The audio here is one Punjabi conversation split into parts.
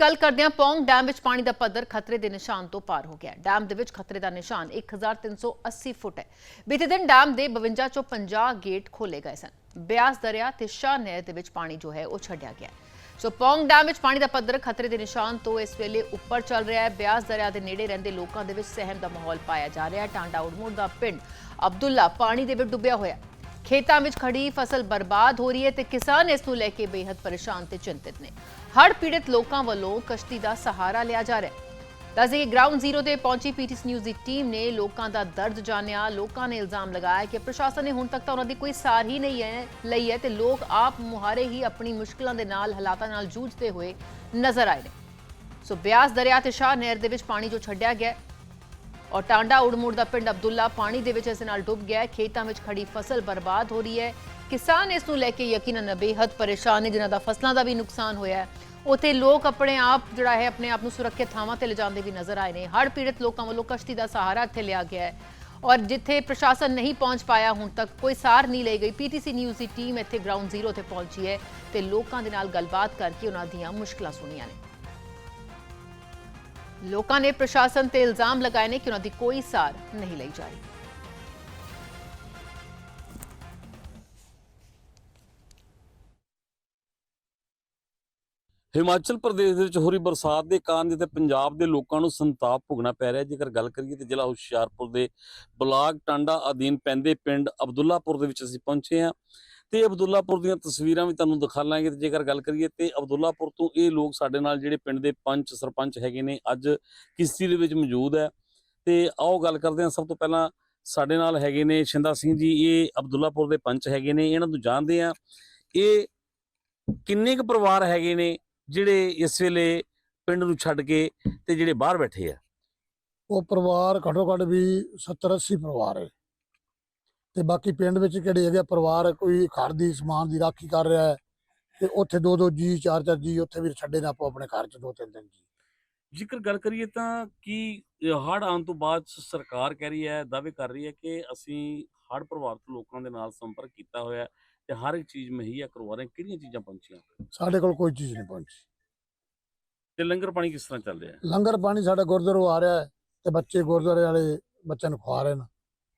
ਗੱਲ ਕਰਦੇ ਹਾਂ ਪੌਂਗ ਡੈਮ ਵਿੱਚ ਪਾਣੀ ਦਾ ਪੱਧਰ ਖਤਰੇ ਦੇ ਨਿਸ਼ਾਨ ਤੋਂ ਪਾਰ ਹੋ ਗਿਆ ਹੈ। ਡੈਮ ਦੇ ਵਿੱਚ ਖਤਰੇ ਦਾ ਨਿਸ਼ਾਨ 1380 ਫੁੱਟ ਹੈ। ਬੀਤੇ ਦਿਨ ਡੈਮ ਦੇ 52 ਚੋਂ 50 ਗੇਟ ਖੋਲੇ ਗਏ ਸਨ। ਬਿਆਸ ਦਰਿਆ ਤੇ ਸ਼ਾਹ ਨਹਿਰ ਦੇ ਵਿੱਚ ਪਾਣੀ ਜੋ ਹੈ ਉਹ ਛੱਡਿਆ ਗਿਆ ਸੋ ਪੌਂਗ ਡੈਮ ਵਿੱਚ ਪਾਣੀ ਦਾ ਪੱਧਰ ਖਤਰੇ ਦੇ ਨਿਸ਼ਾਨ ਤੋਂ ਇਸ ਵੇਲੇ ਉੱਪਰ ਚੱਲ ਰਿਹਾ ਹੈ। ਬਿਆਸ ਦਰਿਆ ਦੇ ਨੇੜੇ ਰਹਿੰਦੇ ਲੋਕਾਂ ਦੇ ਵਿੱਚ ਸਹਿਮ ਦਾ ਮਾਹੌਲ ਪਾਇਆ ਜਾ ਰਿਹਾ ਹੈ। ਟਾਂਡਾ ਉੜਮੁੜ ਦਾ ਪਿੰਡ ਅਬਦੁੱਲਾ ਪਾਣੀ ਦੇ ਵਿੱਚ ਡੁੱਬਿਆ ਹੋਇਆ ਖੇਤਾਂ ਵਿੱਚ ਖੜੀ ਫਸਲ ਬਰਬਾਦ ਹੋ ਰਹੀ ਹੈ ਤੇ ਕਿਸਾਨ ਇਸ ਨੂੰ ਲੈ ਕੇ ਬੇहद ਪਰੇਸ਼ਾਨ ਤੇ ਚਿੰਤਤ ਨੇ। ਹੜ੍ਹ ਪੀੜਤ ਲੋਕਾਂ ਵੱਲੋਂ ਕਸ਼ਤੀ ਦਾ ਸਹਾਰਾ ਲਿਆ ਜਾ ਰਿਹਾ ਹੈ। ਦੱਸਦੇ ਕਿ ਗਰਾਊਂਡ ਜ਼ੀਰੋ ਤੇ ਪਹੁੰਚੀ ਪੀਟੀਸ ਨਿਊਜ਼ ਦੀ ਟੀਮ ਨੇ ਲੋਕਾਂ ਦਾ ਦਰਦ ਜਾਣਿਆ। ਲੋਕਾਂ ਨੇ ਇਲਜ਼ਾਮ ਲਗਾਇਆ ਕਿ ਪ੍ਰਸ਼ਾਸਨ ਨੇ ਹੁਣ ਤੱਕ ਤਾਂ ਉਹਨਾਂ ਦੀ ਕੋਈ ਸਾਰ ਹੀ ਨਹੀਂ ਹੈ, ਲਈ ਹੈ ਤੇ ਲੋਕ ਆਪ ਮੁਹਾਰੇ ਹੀ ਆਪਣੀ ਮੁਸ਼ਕਲਾਂ ਦੇ ਨਾਲ, ਹਾਲਾਤਾਂ ਨਾਲ ਜੂਝਦੇ ਹੋਏ ਨਜ਼ਰ ਆਏ ਨੇ। ਸੋ ਬਿਆਸ ਦਰਿਆ ਤੇ ਸ਼ਾਹ ਨਹਿਰ ਦੇ ਵਿੱਚ ਪਾਣੀ ਜੋ ਛੱਡਿਆ ਗਿਆ ਔਰ ਟਾਂਡਾ ਉੜਮੁੜ ਦਾ ਪਿੰਡ ਅਬਦੁੱਲਾ ਪਾਣੀ ਦੇ ਵਿੱਚ ਇਸ ਨਾਲ ਡੁੱਬ ਗਿਆ ਖੇਤਾਂ ਵਿੱਚ ਖੜੀ ਫਸਲ ਬਰਬਾਦ ਹੋ ਰਹੀ ਹੈ। ਕਿਸਾਨ ਇਸ ਨੂੰ ਲੈ ਕੇ ਯਕੀਨਨ ਬੇਹੱਦ ਪਰੇਸ਼ਾਨ ਨੇ। ਜਿਨ੍ਹਾਂ ਦਾ ਫਸਲਾਂ ਦਾ ਵੀ ਨੁਕਸਾਨ ਹੋਇਆ ਹੈ। ਉਥੇ ਲੋਕ ਆਪਣੇ ਆਪ, ਜਿਹੜਾ ਹੈ, ਆਪਣੇ ਆਪ ਨੂੰ ਸੁਰੱਖਿਅਤ ਥਾਵਾਂ ਤੇ ਲਿਜਾਂਦੇ ਵੀ ਨਜ਼ਰ ਆਏ ਨੇ। ਹੜ੍ਹ ਪੀੜਤ ਲੋਕਾਂ ਵੱਲੋਂ ਕਸ਼ਤੀ ਦਾ ਸਹਾਰਾ ਇੱਥੇ ਲਿਆ ਗਿਆ ਹੈ। ਔਰ ਜਿੱਥੇ ਪ੍ਰਸ਼ਾਸਨ ਨਹੀਂ ਪਹੁੰਚ ਪਾਇਆ ਹੁਣ ਤੱਕ, ਕੋਈ ਸਾਰ ਨਹੀਂ ਲਈ ਗਈ। ਪੀਟੀਸੀ ਨਿਊਜ਼ ਦੀ ਟੀਮ ਇੱਥੇ ਗਰਾਊਂਡ ਜ਼ੀਰੋ ਤੇ ਪਹੁੰਚੀ ਹੈ ਤੇ ਲੋਕਾਂ ਦੇ ਨਾਲ ਗੱਲਬਾਤ ਕਰਕੇ ਉਹਨਾਂ ਦੀਆਂ ਮੁਸ਼ਕਲਾਂ ਸੁਣੀਆਂ ਨੇ। ਲੋਕਾਂ ਨੇ ਪ੍ਰਸ਼ਾਸਨ ਤੇ ਇਲਜ਼ਾਮ ਲਗਾਏ ਨੇ ਕਿ ਉਹਨਾਂ ਦੀ ਕੋਈ ਸਾਰ ਨਹੀਂ ਲਈ ਜਾ ਰਹੀ ਹਿਮਾਚਲ ਪ੍ਰਦੇਸ਼ ਦੇ ਵਿੱਚ ਹੋ ਰਹੀ ਬਰਸਾਤ ਦੇ ਕਾਰਨ ਜਿੱਥੇ ਪੰਜਾਬ ਦੇ ਲੋਕਾਂ ਨੂੰ ਸੰਤਾਪ ਭੁਗਣਾ ਪੈ ਰਿਹਾ, ਜੇਕਰ ਗੱਲ ਕਰੀਏ ਤੇ ਜ਼ਿਲ੍ਹਾ ਹੁਸ਼ਿਆਰਪੁਰ ਦੇ ਬਲਾਕ ਟਾਂਡਾ ਅਧੀਨ ਪੈਂਦੇ ਪਿੰਡ ਅਬਦੁੱਲਾਪੁਰ ਦੇ ਵਿੱਚ ਅਸੀਂ ਪਹੁੰਚੇ ਹਾਂ। ਤੇ ਅਬਦੁੱਲਾਪੁਰ ਦੀਆਂ ਤਸਵੀਰਾਂ ਵੀ ਤੁਹਾਨੂੰ ਦਿਖਾ ਲਾਂਗੇ ਤੇ ਜੇਕਰ ਗੱਲ ਕਰੀਏ ਤੇ ਅਬਦੁੱਲਾਪੁਰ ਤੋਂ ਇਹ ਲੋਕ ਸਾਡੇ ਨਾਲ ਜਿਹੜੇ ਪਿੰਡ ਦੇ ਪੰਚ, ਸਰਪੰਚ ਹੈਗੇ ਨੇ, ਅੱਜ ਕਿਸ਼ਤੀ ਦੇ ਵਿੱਚ ਮੌਜੂਦ ਹੈ। ਤੇ ਆਓ ਗੱਲ ਕਰਦੇ ਹਾਂ, ਸਭ ਤੋਂ ਪਹਿਲਾਂ ਸਾਡੇ ਨਾਲ ਹੈਗੇ ਨੇ ਸ਼ਿੰਦਾ ਸਿੰਘ ਜੀ, ਇਹ ਅਬਦੁੱਲਾਪੁਰ ਦੇ ਪੰਚ ਹੈਗੇ ਨੇ, ਇਹਨਾਂ ਨੂੰ ਜਾਣਦੇ ਆ ਇਹ ਕਿੰਨੇ ਕੁ ਪਰਿਵਾਰ ਹੈਗੇ ਨੇ ਜਿਹੜੇ ਇਸ ਵੇਲੇ ਪਿੰਡ ਨੂੰ ਛੱਡ ਕੇ ਤੇ ਜਿਹੜੇ ਬਾਹਰ ਬੈਠੇ ਆ? ਉਹ ਪਰਿਵਾਰ ਘੱਟੋ ਘੱਟ ਵੀ 70 80 ਪਰਿਵਾਰ ਹੈ। ਤੇ ਬਾਕੀ ਪਿੰਡ ਵਿੱਚ ਕਿਹੜੇ ਹੈਗੇ ਪਰਿਵਾਰ ਕੋਈ ਘਰ ਦੀ ਸਮਾਨ ਦੀ ਰਾਖੀ ਕਰ ਰਿਹਾ ਹੈ ਤੇ ਉੱਥੇ ਦੋ ਦੋ ਜੀ ਚਾਰ ਚਾਰ ਜੀ ਉੱਥੇ ਵੀ ਛੱਡੇ ਨੇ ਆਪੋ ਆਪਣੇ ਘਰ ਚ ਦੋ ਤਿੰਨ ਤਿੰਨ ਜੀ। ਜੇਕਰ ਗੱਲ ਕਰੀਏ ਤਾਂ ਕੀ ਹੜ੍ਹ ਆਉਣ ਤੋਂ ਬਾਅਦ ਸਰਕਾਰ ਕਹਿ ਰਹੀ ਹੈ ਦਾਅਵੇ ਕਰ ਰਹੀ ਹੈ ਕਿ ਅਸੀਂ ਹੜ੍ਹ ਪ੍ਰਭਾਵਿਤ ਲੋਕਾਂ ਦੇ ਨਾਲ ਸੰਪਰਕ ਕੀਤਾ ਹੋਇਆ ਤੇ ਹਰ ਇੱਕ ਚੀਜ਼ ਮੁਹੱਈਆ ਕਰਵਾ ਰਹੇ। ਕਿਹੜੀਆਂ ਚੀਜ਼ਾਂ ਪਹੁੰਚੀਆਂ? ਸਾਡੇ ਕੋਲ ਕੋਈ ਚੀਜ਼ ਨਹੀਂ ਪਹੁੰਚੀ। ਤੇ ਲੰਗਰ ਪਾਣੀ ਕਿਸ ਤਰ੍ਹਾਂ ਚੱਲ ਰਿਹਾ ਹੈ? ਲੰਗਰ ਪਾਣੀ ਸਾਡਾ ਗੁਰਦੁਆਰਾ ਆ ਰਿਹਾ ਹੈ ਤੇ ਬੱਚੇ ਗੁਰਦੁਆਰੇ ਵਾਲੇ ਬੱਚਿਆਂ ਨੂੰ ਖਵਾ ਰਹੇ ਨੇ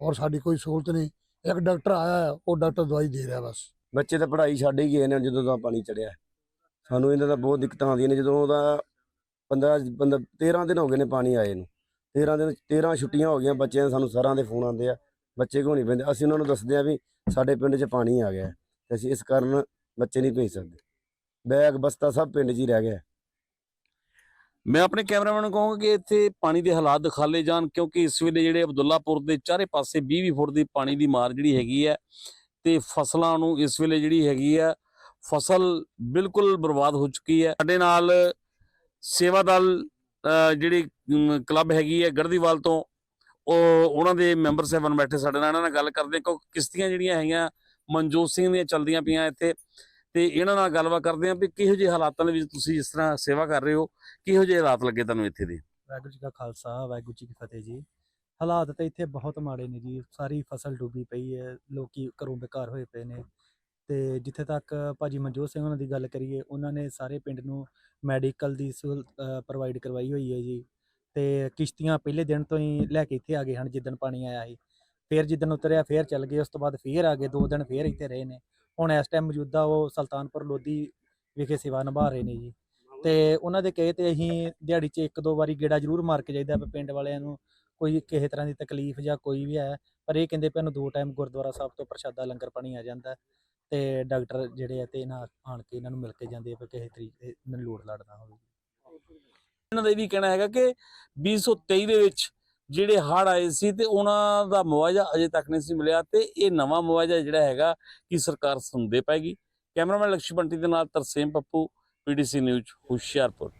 ਔਰ ਸਾਡੀ ਕੋਈ ਸਹੂਲਤ ਨਹੀਂ। ਇੱਕ ਡਾਕਟਰ ਆਇਆ ਹੈ ਉਹ ਡਾਕਟਰ ਦਵਾਈ ਦੇ ਰਿਹਾ ਬਸ। ਬੱਚੇ ਤਾਂ ਪੜ੍ਹਾਈ ਛੱਡ ਹੀ ਗਏ ਨੇ, ਜਦੋਂ ਦਾ ਪਾਣੀ ਚੜਿਆ। ਸਾਨੂੰ ਇਹਨਾਂ ਦਾ ਬਹੁਤ ਦਿੱਕਤਾਂ ਆਉਂਦੀਆਂ ਨੇ, ਜਦੋਂ ਉਹਦਾ 15 15 13 ਦਿਨ ਹੋ ਗਏ ਨੇ ਪਾਣੀ ਆਏ ਨੂੰ। 13 ਦਿਨ 13 ਛੁੱਟੀਆਂ ਹੋ ਗਈਆਂ ਬੱਚਿਆਂ ਦੇ ਸਾਨੂੰ ਸਰਾਂ ਦੇ ਫੋਨ ਆਉਂਦੇ ਆ। ਬੱਚੇ ਕਿਉਂ ਨਹੀਂ ਪੈਂਦੇ? ਅਸੀਂ ਉਹਨਾਂ ਨੂੰ ਦੱਸਦੇ ਆ ਵੀ ਸਾਡੇ ਪਿੰਡ 'ਚ ਪਾਣੀ ਆ ਗਿਆ ਹੈ। ਤੇ ਅਸੀਂ ਇਸ ਕਾਰਨ ਬੱਚੇ ਨਹੀਂ ਭੇਜ ਸਕਦੇ। ਬੈਗ, ਬਸਤਾ ਸਭ ਪਿੰਡ 'ਚ ਹੀ ਰਹਿ ਗਿਆ ਮੈਂ ਆਪਣੇ ਕੈਮਰਾਮੈਨ ਨੂੰ ਕਹਾਂਗਾ ਕਿ ਇੱਥੇ ਪਾਣੀ ਦੇ ਹਾਲਾਤ ਦਿਖਾਲੇ ਜਾਣ, ਕਿਉਂਕਿ ਇਸ ਵੇਲੇ ਜਿਹੜੇ ਅਬਦੁੱਲਾਪੁਰ ਦੇ ਚਾਰੇ ਪਾਸੇ 20-20 ਫੁੱਟ ਦੀ ਪਾਣੀ ਦੀ ਮਾਰ ਜਿਹੜੀ ਹੈਗੀ ਹੈ ਤੇ ਫਸਲਾਂ ਨੂੰ ਇਸ ਵੇਲੇ ਜਿਹੜੀ ਹੈਗੀ ਹੈ, ਫਸਲ ਬਿਲਕੁਲ ਬਰਬਾਦ ਹੋ ਚੁੱਕੀ ਹੈ। ਸਾਡੇ ਨਾਲ ਸੇਵਾ ਦਲ ਜਿਹੜੀ ਕਲੱਬ ਹੈਗੀ ਹੈ ਗੜਦੀਵਾਲ ਤੋਂ, ਉਹ, ਉਹਨਾਂ ਦੇ ਮੈਂਬਰ ਸਾਹਿਬਾਨ ਬੈਠੇ ਸਾਡੇ ਨਾਲ, ਇਹਨਾਂ ਨਾਲ ਗੱਲ ਕਰਦੇ ਕਿਉਂਕਿ ਕਿਸ਼ਤੀਆਂ ਜਿਹੜੀਆਂ ਹੈਗੀਆਂ, ਮਨਜੋਤ ਸਿੰਘ ਦੀਆਂ ਚੱਲਦੀਆਂ ਪਈਆਂ ਇੱਥੇ। ਤੇ ਇਹਨਾਂ ਨਾਲ ਗੱਲਬਾਤ ਕਰਦੇ ਹਾਂ ਵੀ ਕਿਹੋ ਜਿਹੇ ਹਾਲਾਤਾਂ ਦੇ ਵਿੱਚ ਤੁਸੀਂ ਇਸ ਤਰ੍ਹਾਂ ਸੇਵਾ ਕਰ ਰਹੇ ਹੋ, ਕਿਹੋ ਜਿਹੇ ਹਾਲਾਤ ਲੱਗੇ ਤੁਹਾਨੂੰ ਇੱਥੇ ਦੇ? ਵਾਹਿਗੁਰੂ ਜੀ ਕਾ ਖਾਲਸਾ, ਵਾਹਿਗੁਰੂ ਜੀ ਕੀ ਫਤਿਹ ਜੀ। ਹਾਲਾਤ ਤਾਂ ਇੱਥੇ ਬਹੁਤ ਮਾੜੇ ਨੇ ਜੀ, ਸਾਰੀ ਫਸਲ ਡੁੱਬੀ ਪਈ ਹੈ, ਲੋਕੀ ਘਰੋਂ ਬੇਕਾਰ ਹੋਏ ਪਏ ਨੇ। ਤੇ ਜਿੱਥੇ ਤੱਕ ਭਾਜੀ ਮਨਜੋਤ ਸਿੰਘ ਉਹਨਾਂ ਦੀ ਗੱਲ ਕਰੀਏ, ਉਹਨਾਂ ਨੇ ਸਾਰੇ ਪਿੰਡ ਨੂੰ ਮੈਡੀਕਲ ਦੀ ਸਹੂਲਤ ਪ੍ਰੋਵਾਈਡ ਕਰਵਾਈ ਹੋਈ ਹੈ ਜੀ। ਤੇ ਕਿਸ਼ਤੀਆਂ ਪਹਿਲੇ ਦਿਨ ਤੋਂ ਹੀ ਲੈ ਕੇ ਇੱਥੇ ਆ ਗਏ ਹਨ, ਜਿੱਦਣ ਪਾਣੀ ਆਇਆ ਸੀ। ਫਿਰ ਜਿੱਦਣ ਉਤਰਿਆ, ਫੇਰ ਚੱਲ ਗਏ, ਉਸ ਤੋਂ ਬਾਅਦ ਫੇਰ ਆ ਗਏ, ਦੋ ਦਿਨ ਫੇਰ ਇੱਥੇ ਰਹੇ ਨੇ। ਹੁਣ ਇਸ ਟਾਈਮ ਮੌਜੂਦਾ ਉਹ ਸੁਲਤਾਨਪੁਰ ਲੋਧੀ ਵਿਖੇ ਸੇਵਾ ਨਿਭਾ ਰਹੇ ਨੇ ਜੀ। ਤੇ ਉਹਨਾਂ ਦੇ ਕਹੇ ਤੇ ਅਸੀਂ ਦਿਹਾੜੀ 'ਚ ਇੱਕ ਦੋ ਵਾਰੀ ਗੇੜਾ ਜ਼ਰੂਰ ਮਾਰ ਕੇ ਜਾਈਦਾ ਵੀ ਪਿੰਡ ਵਾਲਿਆਂ ਨੂੰ ਕੋਈ ਕਿਸੇ ਤਰ੍ਹਾਂ ਦੀ ਤਕਲੀਫ ਜਾਂ ਕੋਈ ਵੀ ਹੈ ਪਰ ਇਹ ਕਹਿੰਦੇ ਪਏ ਨੂੰ ਦੋ ਟਾਈਮ ਗੁਰਦੁਆਰਾ ਸਾਹਿਬ ਤੋਂ ਪ੍ਰਸ਼ਾਦਾ ਲੰਗਰ ਪਾਣੀ ਆ ਜਾਂਦਾ ਤੇ ਡਾਕਟਰ ਜਿਹੜੇ ਆ ਤੇ ਇਹਨਾਂ ਆਣ ਕੇ ਇਹਨਾਂ ਨੂੰ ਮਿਲ ਕੇ ਜਾਂਦੇ ਆ ਕਿਸੇ ਤਰੀਕੇ ਇਹਨਾਂ ਨੂੰ ਲੋੜ ਲੜਨਾ ਹੋਵੇ। ਇਹਨਾਂ ਦਾ ਇਹ ਵੀ ਕਹਿਣਾ ਹੈਗਾ ਕਿ 2023 ਦੇ ਵਿੱਚ ਜਿਹੜੇ ਹੜ੍ਹ ਆਏ ਸੀ ਤੇ ਉਹਨਾਂ ਦਾ ਮੁਆਵਜ਼ਾ ਅਜੇ ਤੱਕ ਨਹੀਂ ਸੀ ਮਿਲਿਆ ਤੇ ਇਹ ਨਵਾਂ ਮੁਆਵਜ਼ਾ ਜਿਹੜਾ ਹੈਗਾ ਕਿ ਸਰਕਾਰ ਸੁਣਦੇ ਪਾਏਗੀ। ਕੈਮਰਾਮੈਨ ਲਕਸ਼ਮਣ ਬੰਟੀ ਦੇ ਨਾਲ ਤਰਸੇਮ ਪੱਪੂ, ਪੀਡੀਸੀ ਨਿਊਜ਼ ਹੁਸ਼ਿਆਰਪੁਰ।